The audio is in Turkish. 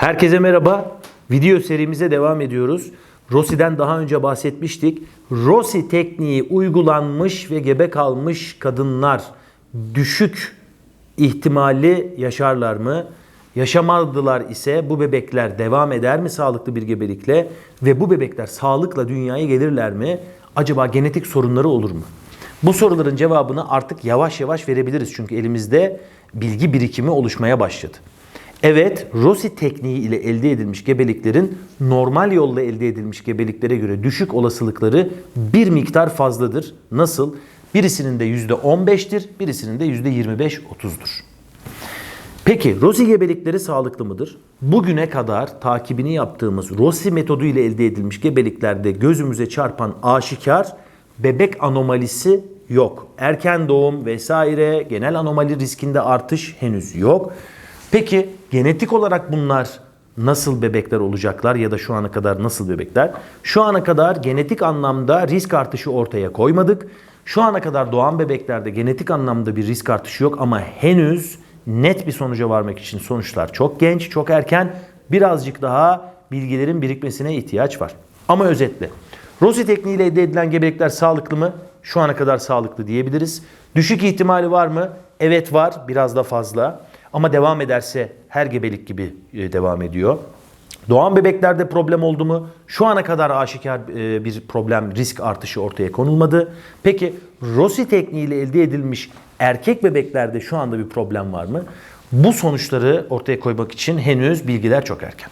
Herkese merhaba. Video serimize devam ediyoruz. Rossi'den daha önce bahsetmiştik. Rossi tekniği uygulanmış ve gebe kalmış kadınlar düşük ihtimali yaşarlar mı? Yaşamadılar ise bu bebekler devam eder mi sağlıklı bir gebelikle ve bu bebekler sağlıkla dünyaya gelirler mi? Acaba genetik sorunları olur mu? Bu soruların cevabını artık yavaş yavaş verebiliriz çünkü elimizde bilgi birikimi oluşmaya başladı. Evet, Rossi tekniği ile elde edilmiş gebeliklerin normal yolla elde edilmiş gebeliklere göre düşük olasılıkları bir miktar fazladır. Nasıl? Birisinin de %15'tir, birisinin de %25-30'dur. Peki Rossi gebelikleri sağlıklı mıdır? Bugüne kadar takibini yaptığımız Rossi metodu ile elde edilmiş gebeliklerde gözümüze çarpan aşikar bebek anomalisi yok. Erken doğum vesaire genel anomali riskinde artış henüz yok. Peki genetik olarak bunlar nasıl bebekler olacaklar ya da şu ana kadar nasıl bebekler? Şu ana kadar genetik anlamda risk artışı ortaya koymadık. Şu ana kadar doğan bebeklerde genetik anlamda bir risk artışı yok ama henüz net bir sonuca varmak için sonuçlar çok genç, çok erken. Birazcık daha bilgilerin birikmesine ihtiyaç var. Ama özetle Rossi tekniğiyle elde edilen gebelikler sağlıklı mı? Şu ana kadar sağlıklı diyebiliriz. Düşük ihtimali var mı? Evet var, biraz da fazla. Ama devam ederse her gebelik gibi e, devam ediyor. Doğan bebeklerde problem oldu mu? Şu ana kadar aşikar e, bir problem, risk artışı ortaya konulmadı. Peki Rossi tekniğiyle elde edilmiş erkek bebeklerde şu anda bir problem var mı? Bu sonuçları ortaya koymak için henüz bilgiler çok erken.